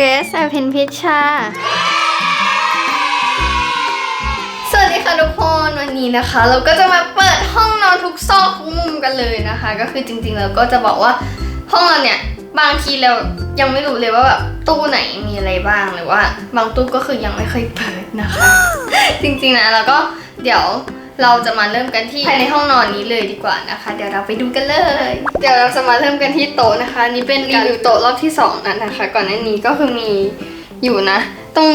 เกรซอภินพิชชา สวัสดีค่ะทุกคนวันนี้นะคะ เราก็จะมาเปิดห้องนอนทุกซอกทุกมุมกันเลยนะคะ ก็คือจริงๆเราก็จะบอกว่าห้องเราเนี่ยบางทีเรายังไม่รู้เลยว่าแบบตู้ไหนมีอะไรบ้างหรือว่า บางตู้ก็คือยังไม่เคยเปิดนะคะ จริงๆนะแล้วก็เดี๋ยว เราจะมาเริ่มกันที่ภายในห้องนอนนี้เลยดีกว่านะคะ เดี๋ยวเราไปดูกันเลย เดี๋ยวเราจะมาเริ่มกันที่โต๊ะนะคะอันนี่เป็นรีวิวโต๊ะรอบที่สองนะนะคะ ก่อนหน้านี้ก็คือมีอยู่นะ ตรง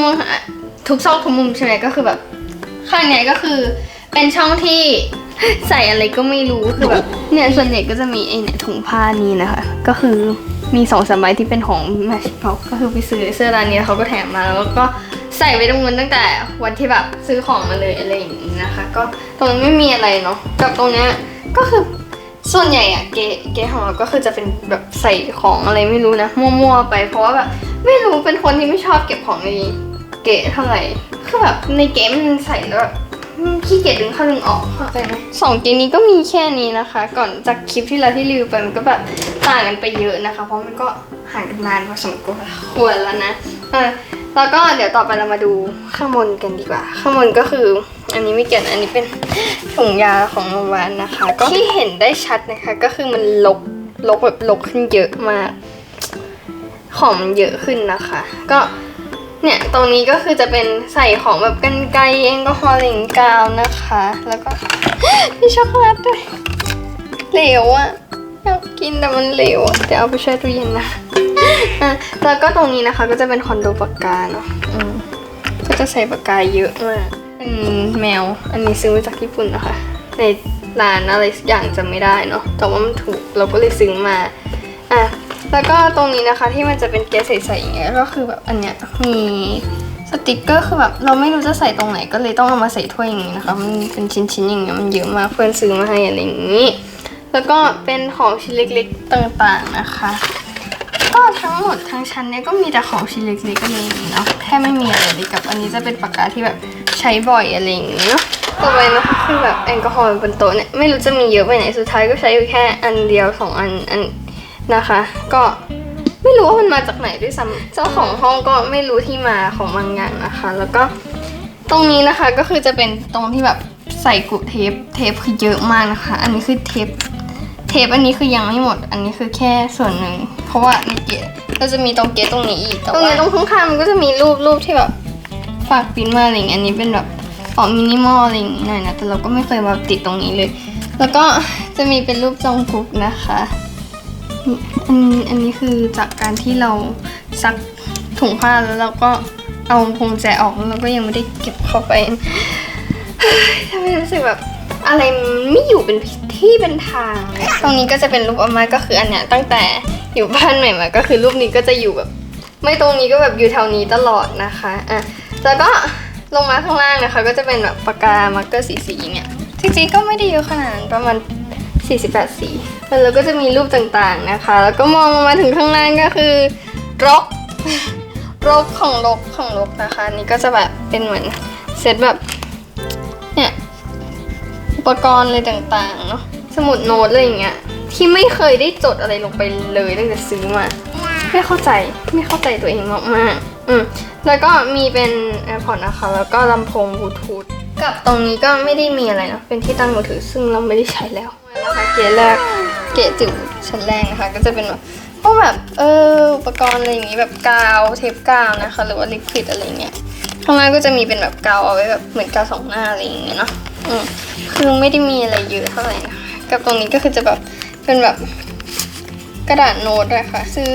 ทุกซอกทุกมุมใช่ไหมก็คือแบบ ข้างเนี้ยก็คือเป็นช่องที่ใส่อะไรก็ไม่รู้คือแบบเนี่ยส่วนใหญ่ก็จะมีไอ้เนี่ยถุงผ้านี้นะคะ ก็คือ มีสองสามใบที่เป็นของแมชพ็อกก็คือไปซื้อเสื้อร้านนี้เขาก็แถมมาแล้วก็ใส่ไว้ตรงนู้นตั้งแต่วันที่แบบซื้อของมาเลยอะไรอย่างนี้นะคะ ก็ตรงนั้นไม่มีอะไรเนาะกับตรงเนี้ยก็คือส่วนใหญ่อะเกเกของเราก็คือจะเป็นแบบใส่ของอะไรไม่รู้นะมั่วๆไป เพราะว่าแบบไม่รู้เป็นคนที่ไม่ชอบเก็บของในเก๋เท่าไหร่คือแบบในเก๋มันใส่แล้วแบบ ขี้เกียจดึงเข้าดึงออกเข้าใจไหมสองเกมนี้ก็มีแค่นี้นะคะ ก่อนจากคลิปที่เราที่รีวิวไปมันก็แบบต่างกันไปเยอะนะคะ เพราะมันก็ห่างกันนานพอสมควรแล้วนะเออแล้วก็เดี๋ยวต่อไปเรามาดูข้างบนกันดีกว่า ข้างบนก็คือ อันนี้ไม่เกี่ยวนะอันนี้เป็นถุงยาของโรงพยาบาลนะคะ ก็ที่เห็นได้ชัดนะคะ ก็คือมันลกลกแบบลกขึ้นเยอะมาก ของมันเยอะขึ้นนะคะ ก็ เนี่ยตรงนี้ก็คือจะเป็นใส่ของแบบกันไกรแอลกอฮอล์หลิงกาวนะคะ แล้วก็มีช็อกโกแลตด้วยเหลวอะอยากกินแต่มันเหลวอะเดี๋ยวเอาไปแช่ตู้เย็นนะอะแล้วก็ตรงนี้นะคะก็จะเป็นคอนโดปากกาเนาะอืมก็จะใส่ปากกาเยอะมากเป็นแมว อันนี้ซื้อมาจากญี่ปุ่นนะคะ ในร้านอะไรสักอย่างจำไม่ได้เนาะแต่ว่ามันถูกเราก็เลยซื้อมาอะ แล้วก็ตรงนี้นะคะที่มันจะเป็นแก๊สใสๆอย่างเงี้ยก็คือแบบอันเนี้ยมีสติกเกอร์คือแบบเราไม่รู้จะใส่ตรงไหนก็เลยต้องเอามาใส่ถ้วยอย่างงี้นะคะมันเป็นชิ้นๆอย่างเงี้ยมันเยอะมากเพื่อนซื้อมาให้อะไรอย่างงี้ แล้วก็เป็นของชิ้นเล็กๆต่างๆนะคะ ก็ทั้งหมดทั้งชั้นเนี้ยก็มีแต่ของชิ้นเล็กๆกันเองเนาะแค่ไม่มีอะไรเลยกับอันนี้จะเป็นปากกาที่แบบใช้บ่อยอะไรอย่างเงี้เนาะต่อไปนะคะคือแบบแอลกอฮอล์บนโต๊ะเนี่ยไม่รู้จะมีเยอะไปไหนสุดท้ายก็ใช้อยู่แค่อันเดียวสองอันอัน นะคะ ก็ไม่รู้ว่ามันมาจากไหนด้วยซ้ำเจ้าของห้องก็ไม่รู้ที่มาของบางอย่างนะคะ แล้วก็ตรงนี้นะคะก็คือจะเป็นตรงที่แบบใส่กุเทปเทปคือเยอะมากนะคะ อันนี้คือเทปเทปอันนี้คือยังไม่หมด อันนี้คือแค่ส่วนหนึ่ง เพราะว่าในเกตก็จะมีตรงเกตตรงนี้อีกตรงนี้ตรงข้างๆมันก็จะมีรูปรูปที่แบบฝากปิ้นมาอะไรอย่างอันนี้เป็นแบบออกมินิมอลอะไรอย่างงี้หน่อยนะแต่เราก็ไม่เคยมาติดตรงนี้เลย แล้วก็จะมีเป็นรูปจองกุ๊กนะคะ อันอันนี้คือจากการที่เราซักถุงผ้าแล้วเราก็เอาพวงแจออกแล้วเราก็ยังไม่ได้เก็บเข้าไปทำให้รู้สึกแบบอะไรไม่อยู่เป็นที่เป็นทาง ตรงนี้ก็จะเป็นรูปอาม่าก็คืออันเนี้ยตั้งแต่อยู่บ้านใหม่มาก็คือรูปนี้ก็จะอยู่แบบ ไม่ตรงนี้ก็แบบอยู่แถวนี้ตลอดนะคะอะแล้วก็ลงมาข้างล่างนะคะ ก็จะเป็นแบบปากกามาร์กเกอร์สีๆเนี่ยจริงๆก็ไม่ได้เยอะขนาดประมาณ 48 สีแล้วก็จะมีรูปต่างๆนะคะ แล้วก็มองลงมาถึงข้างล่างก็คือรกรกของรกของรกนะคะนี่ก็จะแบบเป็นเหมือนเซตแบบเนี่ยอุปกรณ์อะไรต่างๆเนาะสมุดโน้ตอะไรอย่างเงี้ยที่ไม่เคยได้จดอะไรลงไปเลยตั้งแต่ซื้อมาไม่เข้าใจไม่เข้าใจตัวเองมากๆอืมแล้วก็มีเป็น AirPods นะคะ แล้วก็ลำโพงบลูทูธกับตรงนี้ก็ไม่ได้มีอะไรเนาะเป็นที่ตั้งมือถือซึ่งเราไม่ได้ใช้แล้ว นะคะเกะแรกเกะจิ๋วชั้นแรกนะคะก็จะเป็นแบบพวกแบบเอออุปกรณ์อะไรอย่างงี้แบบกาวเทปกาวนะคะ หรือว่าลิควิดอะไรเงี้ยข้างล่างก็จะมีเป็นแบบกาวเอาไว้แบบเหมือนกาวสองหน้าอะไรอย่างเงี้ยเนาะอืมคือไม่ได้มีอะไรเยอะเท่าไหร่นะคะกับตรงนี้ก็คือจะแบบเป็นแบบกระดาษโน้ตอะค่ะ ซื้อ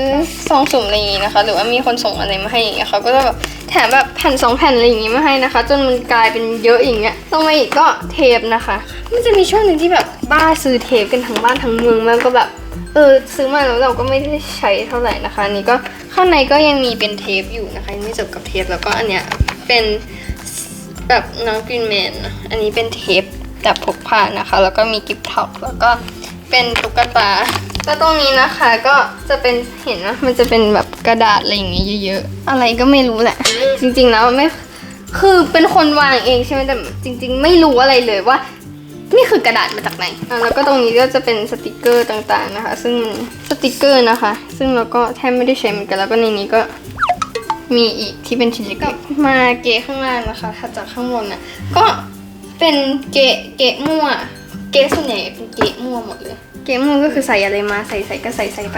ซองสุ่มอะไรอย่างงี้นะคะ หรือว่ามีคนส่งอะไรมาให้อย่างเงี้ยเขาก็จะแบบแถมแบบแผ่นสองแผ่นอะไรอย่างงี้มาให้นะคะ จนมันกลายเป็นเยอะอย่างเงี้ยลงมาอีกก็เทปนะคะ มันจะมีช่วงหนึ่งที่แบบ บ้าซื้อเทปกันทั้งบ้านทั้งเมืองมากก็แบบเออซื้อมาแล้วเราก็ไม่ได้ใช้เท่าไหร่นะคะอันนี้ก็ข้างในก็ยังมีเป็นเทปอยู่นะคะยังไม่จบกับเทปแล้วก็อันเนี้ยเป็นแบบน้องกรีนแมนอันนี้เป็นเทปแบบพกพานะคะ แล้วก็มีกิฟต์ท็อกแล้วก็เป็นตุ๊กตาแล้วตรงนี้นะคะก็จะเป็นเห็นนะมันจะเป็นแบบกระดาษอะไรอย่างเงี้ยเยอะๆอะไรก็ไม่รู้แหละ จริงๆแล้วไม่คือเป็นคนวางเองใช่ไหมแต่จริง ๆ ไม่รู้อะไรเลยว่า นี่คือกระดาษมาจากไหนอะแล้วก็ตรงนี้ก็จะเป็นสติกเกอร์ต่างๆนะคะ ซึ่งสติกเกอร์นะคะ ซึ่งเราก็แทบไม่ได้ใช้เหมือนกันแล้วก็ในนี้ก็มีอีกที่เป็นชิ้นเล็กๆมาเกะข้างล่างนะคะถัดจากข้างบนน่ะก็เป็นเกะเกะมั่ว เกะส่วนใหญ่เป็นเกะมั่วหมดเลย เกะมั่วก็คือใส่อะไรมาใส่ใส่ก็ใส่ใส่ไป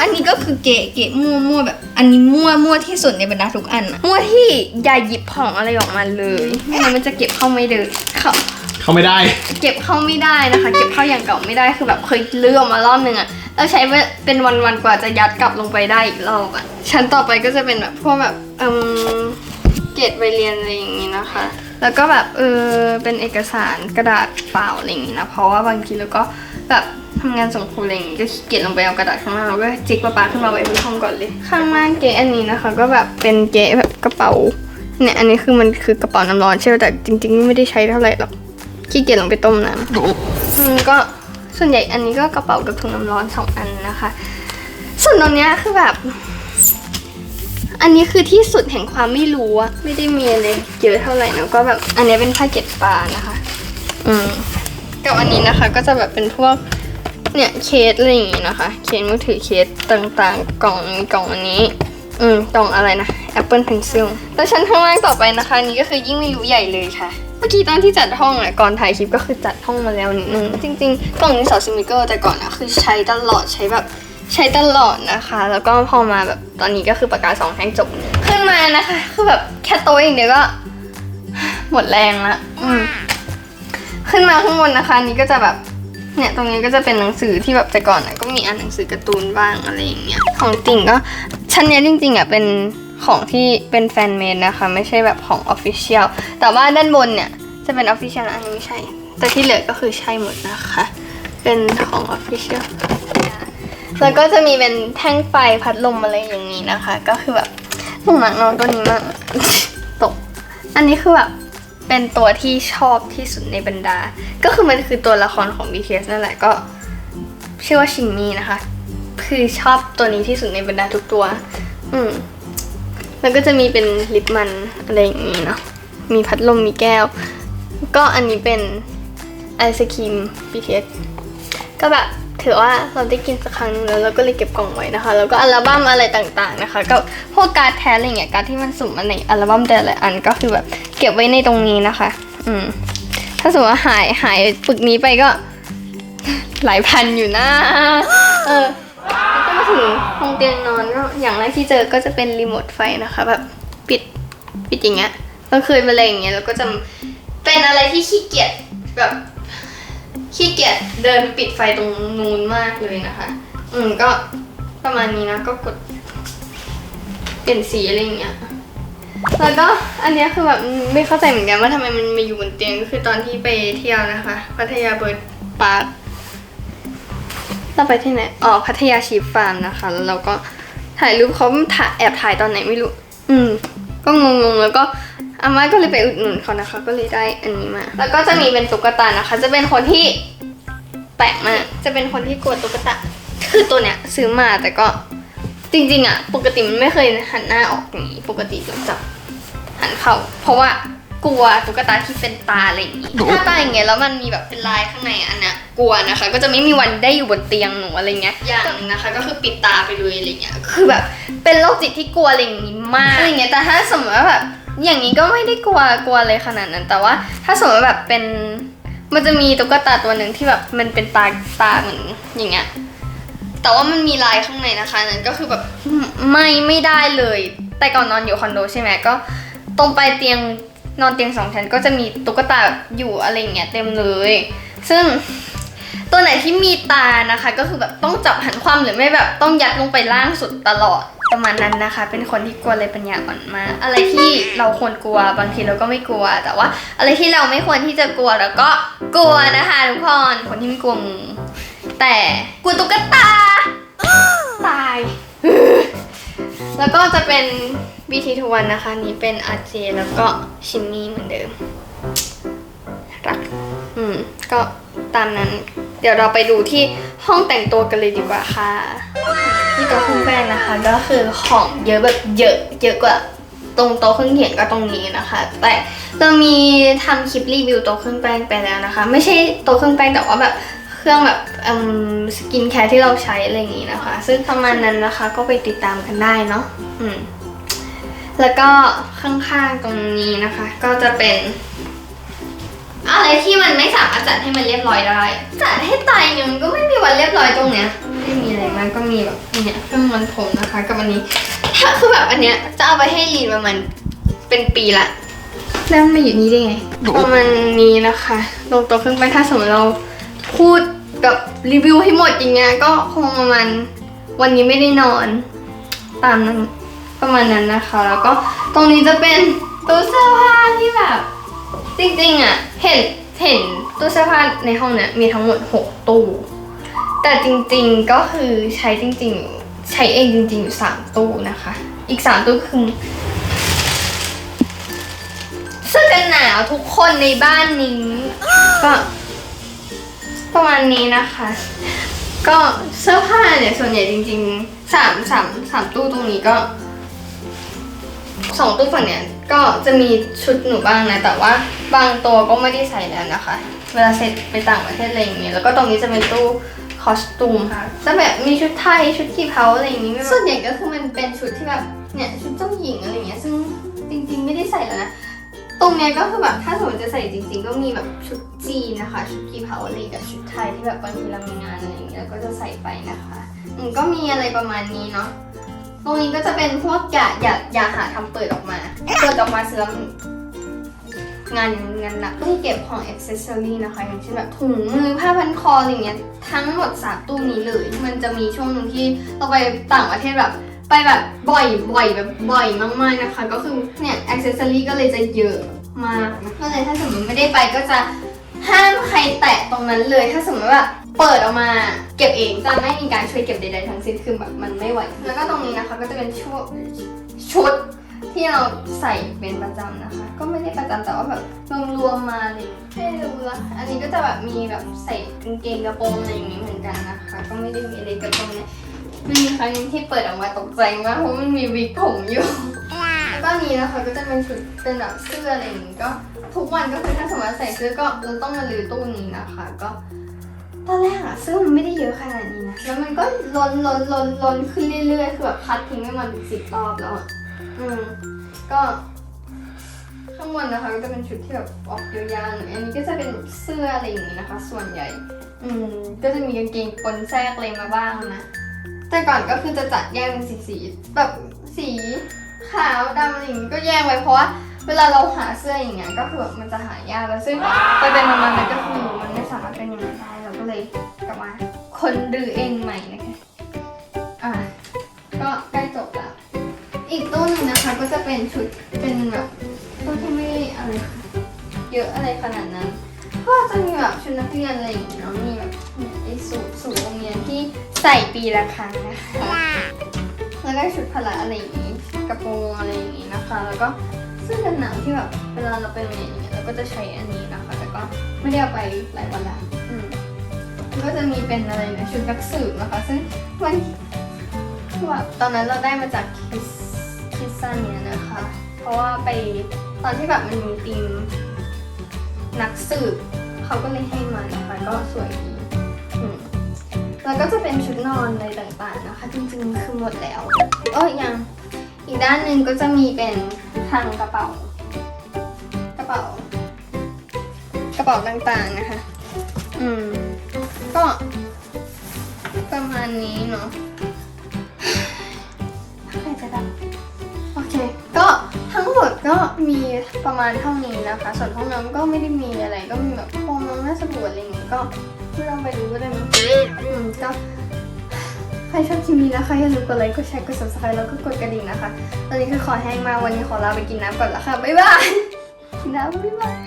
อันนี้ก็คือเกะเกะมั่วมั่วแบบ อันนี้มั่วมั่วที่สุดในบรรดาทุกอันอะมั่วที่อย่าหยิบของอะไรออกมาเลยไม่งั้นมันจะเก็บเข้าไม่เดินเข้าเขาไม่ได้ เก็บเข้าไม่ได้นะคะ เก็บเข้าอย่างเก่าไม่ได้คือแบบเคยเลือกมารอบนึงอะแล้วใช้เป็นวันๆกว่าจะยัดกลับลงไปได้อีกรอบอะชั้นต่อไปก็จะเป็นแบบพวกแบบเอืมเกรดใบเรียนอะไรอย่างงี้นะคะ แล้วก็แบบเออเป็นเอกสารกระดาษเปล่าอะไรอย่างงี้นะเพราะว่าบางทีเราก็แบบ ทำงานส่งครูอะไรอย่างงี้ก็ขี้เกียจลงไปเอากระดาษข้างล่างเราก็จิกปะปาขึ้นมาไว้บนห้องก่อนเลย ข้างล่างเก๋อันนี้นะคะ ก็แบบเป็นเก๋แบบกระเป๋าเนี่ยอันนี้คือมันคือกระเป๋าน้ำร้อนใช่ไหมแต่จริงๆไม่ได้ใช้เท่าไหร่หรอกขี้เกียจลงไปต้มน้ำอืมก็ส่วนใหญ่อันนี้ก็กระเป๋ากับถุงน้ำร้อนสองอันนะคะ ส่วนตรงเนี้ยคือแบบ อันนี้คือที่สุดแห่งความไม่รู้อะไม่ได้มีอะไรเยอะเท่าไหร่นะก็แบบอันนี้เป็นผ้าเก็บปลานะคะ อืมกับอันนี้นะคะ ก็จะแบบเป็นพวก เนี่ยเคสอะไรอย่างงี้นะคะ เคสมือถือเคสต่างๆ กล่องมีกล่องอันนี้ อืมกล่องอะไรนะ Apple Pencil แล้วชั้นข้างล่างต่อไปนะคะ นี้ก็คือยิ่งไม่รู้ใหญ่เลยค่ะ เมื่อกี้ตอนที่จัดห้องอะก่อนถ่ายคลิปก็คือจัดห้องมาแล้วนิดนึงจริงๆกล่องนี้สอซิมิเกอร์แต่ก่อนอะคือใช้ตลอดใช้แบบใช้ตลอดนะคะ แล้วก็พอมาแบบตอนนี้ก็คือปากกาสองแท่งจบ ขึ้นมานะคะ คือแบบแค่โต๊ะเองเดียวก็ หมดแรงละอืมขึ้นมาข้างบนนะคะนนี้ก็จะแบบ เนี่ยตรงนี้ก็จะเป็นหนังสือที่แบบแต่ก่อนก็มีอ่านหนังสือการ์ตูนบ้างอะไรอย่างเงี้ยของติ่งก็ชั้นเนี้ยจริงๆอะเป็นของที่เป็นแฟนเมดนะคะ ไม่ใช่แบบของออฟฟิเชียลแต่ว่าด้านบนเนี่ยจะเป็นออฟฟิเชียลอันนี้ไม่ใช่ แต่ที่เหลือก็คือใช่หมดนะคะ เป็นของออฟฟิเชียลแล้วก็จะมีเป็นแท่งไฟพัดลมอะไรอย่างนี้นะคะ ก็คือแบบหนูหนักน้องตัวนี้มากตก อันนี้คือแบบ เป็นตัวที่ชอบที่สุดในบรรดา ก็คือมันคือตัวละครของ BTS นั่นแหละก็ ชื่อว่าชิมมี่นะคะ คือชอบตัวนี้ที่สุดในบรรดาทุกตัว อืมแล้วก็จะมีเป็นลิปมันอะไรอย่างนี้เนาะ มีพัดลมมีแก้ว ก็อันนี้เป็นไอศครีม BTS ก็แบบ ถือว่าเราได้กินสักครั้งหนึงแล้วเราก็เลยเก็บกล่องไว้นะคะ แล้วก็อัลบั้มอะไรต่างๆนะคะก็พวกการ์ดแท้อะไรเงี้ยการ์ดที่มันสุ่มมาในอัลบั้มแต่ละอันก็คือแบบเก็บไว้ในตรงนี้นะคะ อืมถ้าสมมติว่าหายหายปึกนี้ไปก็ หลายพันอยู่นะเออแล้วก็มาถึงห้องเตียงนอนก็อย่างแรกที่เจอก็จะเป็นรีโมทไฟนะคะแบบปิดปิดอย่างเงี้ยเราเคยมาอะไรอย่างเงี้ยแล้วก็จะเป็นอะไรที่ขี้เกียจแบบ ขี้เกียจเดินปิดไฟตรงนู้นมากเลยนะคะ อืมก็ประมาณนี้นะก็กดเปลี่ยนสีอะไรอย่างเงี้ยแล้วก็อันเนี้ยคือแบบไม่เข้าใจเหมือนกันว่าทำไมมันมาอยู่บนเตียงก็คือตอนที่ไปเที่ยวนะคะพัทยาเบิร์ดปาร์คเราไปที่ไหนอ๋อพัทยาชีฟฟาร์มนะคะแล้วเราก็ถ่ายรูปเขาถ่ายแอบถ่ายตอนไหนไม่รู้ อืม ก็งงๆแล้วก็ อาม่าก็เลยไปอุดหนุนเขานะคะ ก็เลยได้อันนี้มา แล้วก็จะมีเป็นตุ๊กตานะคะ จะเป็นคนที่แปลกมากจะเป็นคนที่กลัวตุ๊กตา คือตัวเนี้ยซื้อมาแต่ก็จริงๆอะปกติมันไม่เคยหันหน้าออกอย่างนี้ ปกติจะจับหันเข้า เพราะว่ากลัวตุ๊กตาที่เป็นตาอะไรอย่างงี้ถ้าตาอย่างเงี้ยแล้วมันมีแบบเป็นลายข้างในอันเนี้ยกลัวนะคะ ก็จะไม่มีวันได้อยู่บนเตียงหนูอะไรเงี้ยอย่างหนึงนะคะ ก็คือปิดตาไปเลยอะไรเงี้ยคือแบบเป็นโรคจิตที่กลัวอะไรอย่างงี้มากอะไรเงี้ยแต่ถ้าสมมติว่าแบบ อย่างนี้ก็ไม่ได้กลัวกลัวเลยขนาดนั้น แต่ว่าถ้าสมมติแบบเป็น มันจะมีตุ๊กตาตัวหนึ่งที่แบบมันเป็นตาตาเหมือนอย่างเงี้ย แต่ว่ามันมีลายข้างในนะคะนั่นก็คือแบบไม่ไม่ได้เลย แต่ก่อนนอนอยู่คอนโดใช่ไหมก็ ตรงไปเตียงนอนเตียงสองชั้นก็จะมีตุ๊กตาอยู่อะไรเงี้ยเต็มเลย ซึ่งตัวไหนที่มีตานะคะ ก็คือแบบต้องจับหันความหรือไม่แบบต้องยัดลงไปล่างสุดตลอด ประมาณนั้นนะคะ เป็นคนที่กลัวเลยปัญญาอ่อนมากอะไรที่เราควรกลัวบางทีเราก็ไม่กลัว แต่ว่า อะไรที่เราไม่ควรที่จะกลัวเราก็กลัวนะคะทุกคนคนที่ไม่กลัวงูแต่กลัวตุ๊กตาตาย แล้วก็จะเป็น BT ทวันนะคะ นี้เป็น RJ แล้วก็ชิมมี่เหมือนเดิมรัก อืม ก็ ตามนั้น เดี๋ยวเราไปดูที่ห้องแต่งตัวกันเลยดีกว่าค่ะที่โต๊ะเครื่องแป้งนะคะ ก็คือของเยอะแบบเยอะเยอะกว่าตรงโต๊ะเครื่องเขียนก็ตรงนี้นะคะ แต่เรามีทำคลิปรีวิวโต๊ะเครื่องแป้งไปแล้วนะคะ ไม่ใช่โต๊ะเครื่องแป้งแต่ว่าแบบเครื่องแบบอืมสกินแคร์ที่เราใช้อะไรอย่างนี้นะคะ ซึ่งประมาณนั้นนะคะก็ไปติดตามกันได้เนาะอืมแล้วก็ข้างๆตรงนี้นะคะ ก็จะเป็น อะไรที่มันไม่สามารถจัดให้มันเรียบร้อยได้ จัดให้ตายเนี่ยมันก็ไม่มีวันเรียบร้อยตรงเนี้ยไม่มีอะไรมากก็มีแบบเนี่ยเครื่องมันผมนะคะกับอันนี้ถ้าคือแบบอันเนี้ยจะเอาไปให้รีนประมาณเป็นปีละแล้วมันมาอยู่นี่ได้ไงประมาณนี้นะคะลงตัวเครื่องไปถ้าสมมติเราพูดกับรีวิวให้หมดอย่างเงี้ยก็คงประมาณวันนี้ไม่ได้นอนตามนั้นประมาณนั้นนะคะ แล้วก็ตรงนี้จะเป็นตู้เสื้อผ้าที่แบบ จริงๆอะเห็นเห็นตู้เสื้อผ้าในห้องเนี้ยมีทั้งหมด 6 ตู้ แต่จริงๆก็คือใช้จริงๆ ใช้เองจริงๆ อยู่ 3 ตู้นะคะ อีก 3 ตู้คือเสื้อกันหนาวทุกคนในบ้านนี้ ก็ประมาณนี้นะคะ ก็เสื้อผ้าเนี่ยส่วนใหญ่จริงๆสามสามสามตู้ตรงนี้ก็สองตู้ฝั่งเนี้ย ก็จะมีชุดหนูบ้างนะ แต่ว่าบางตัวก็ไม่ได้ใส่แล้วนะคะ เวลาเสร็จไปต่างประเทศอะไรอย่างเงี้ยแล้วก็ตรงนี้จะเป็นตู้คอสตูมค่ะจะแบบมีชุดไทยชุดกี่เผาอะไรอย่างงี้ไม่ส่วนใหญ่ก็คือมันเป็นชุดที่แบบเนี่ยชุดเจ้าหญิงอะไรอย่างเงี้ยซึ่งจริงๆไม่ได้ใส่แล้วนะตรงเนี้ยก็คือแบบถ้าสมมติจะใส่จริง ๆ ก็มีแบบชุดจีนนะคะ ชุดกี่เผาอะไรกับชุดไทยที่แบบบางทีเรามีงานอะไรอย่างเงี้ยแล้วก็จะใส่ไปนะคะอืมก็มีอะไรประมาณนี้เนาะ ตรงนี้ก็จะเป็นพวกอย่าอย่าอย่าหาทำเปิดออกมา เปิดออกมาเสร็จแล้วมันงานงานหนักตู้เก็บของอ c เซสซอรี่นะคะอย่างเช่นแบบถุงมือผ้าพันคออะไรเงี้ยทั้งหมดสามตู้นี้เลย มันจะมีช่วงหนึ่งที่เราไปต่างประเทศแบบไปแบบบ่อยบ่อยแบบบ่อยมากๆนะคะ ก็คือเนี่ยอ c เซสซอรี่ก็เลยจะเยอะมากก็เลยถ้าสมมติไม่ได้ไปก็จะ ห้ามใครแตะตรงนั้นเลย ถ้าสมมติว่าเปิดออกมาเก็บเองจะไม่มีการช่วยเก็บใดๆทั้งสิ้นคือแบบมันไม่ไหว แล้วก็ตรงนี้นะคะก็จะเป็นชุดชุดที่เราใส่เป็นประจำนะคะ ก็ไม่ได้ประจำแต่ว่าแบบรวมๆมาเลยให้ดูละอันนี้ก็จะแบบมีแบบใส่กางเกงกระโปรงอะไรอย่างนี้เหมือนกันนะคะ ก็ไม่ได้มีอะไรกระโปรงเนี่ยมันมีครั้งนึงที่เปิดออกมาตกใจมากเพราะมันมีวิกผมอยู่ ก็นี้นะคะก็จะเป็นชุดเป็นแบบเสื้ออะไรอย่างนี้ก็ทุกวันก็คือถ้าสมมติใส่เสื้อก็เราต้องมาลือตู้นี้นะคะ ก็ตอนแรกอะเสื้อมันไม่ได้เยอะขนาดนี้นะแล้วมันก็ล้นล้นล้นล้นขึ้นเรื่อยๆคือแบบคัดทิ้งไปมาถึงสิบรอบแล้วอะอืมก็ข้างบนนะคะก็จะเป็นชุดที่แบบออกยาวๆอยอันนี้ก็จะเป็นเสื้ออะไรอย่างนี้นะคะ ส่วนใหญ่ อืมก็จะมีกางเกงปนแทรกอะไรมาบ้างนะ แต่ก่อนก็คือจะจัดแยกเป็นสีสีๆแบบสี ขาวดำอะไรอย่างงี้ก็แยกไว้เพราะว่าเวลาเราหาเสื้ออย่างเงี้ยก็คือแบบมันจะหายากแล้วซึ่งไปเป็นมามันก็คือมันไม่สามารถเป็นอย่างนั้นได้เราก็เลยกลับมาคนดื้อเองใหม่นะคะอะก็ใกล้จบแล้ว อีกตู้หนึงนะคะก็จะเป็นชุดเป็นแบบตู้ที่ไม่อะไรเยอะอะไรขนาดนั้น ก็จะมีแบบชุดนักเรียนอะไรอย่างเงี้ยเนาะมีแบบไอ้สูทสูทโรงเรียนที่ใส่ปีละครั้งนะคะแล้วก็ชุดพละอะไรอย่างงี้ กระโปรงอะไรอย่างงี้นะคะ แล้วก็เสื้อกันหนาวที่แบบเวลาเราไปโรงเรียนอย่างเงี้ยเราก็จะใช้อันนี้นะคะ แต่ก็ไม่ได้เอาไปหลายวันละอืมก็จะมีเป็นอะไรนะชุดนักสืบนะคะ ซึ่งมันคือแบบตอนนั้นเราได้มาจากคิสคิสซันเนี่ยนะคะ เพราะว่าไปตอนที่แบบมันมีธีมนักสืบเขาก็เลยให้มานะคะ ก็สวยดีอืมแล้วก็จะเป็นชุดนอนอะไรต่างๆนะคะ จริงๆคือหมดแล้วเออยัง อีกด้านหนึ่งก็จะมีเป็นทางกระเป๋า กระเป๋า กระเป๋าต่างๆนะคะ อืม ก็ ประมาณนี้เนาะใครจะได้โอเค ก็ทั้งหมดก็มีประมาณเท่านี้นะคะ ส่วนห้องน้ำก็ไม่ได้มีอะไร ก็มีแบบห้องน้ำน่าสบู่อะไรอย่างเงี้ยก็ไม่ต้องไปดูก็ได้มั้งอืมก็ รชอบคลิปนี้นะคะ อย่าลืมกดไลค์ กดแชร์ กด subscribe แล้วก็กดกระดิ่งนะคะ ตอนนี้คือขอแห้งมากวันนี้ขอลาไปกินน้ำก่อนละค่ะ บ๊ายบาย กินน้ำบ๊ายบาย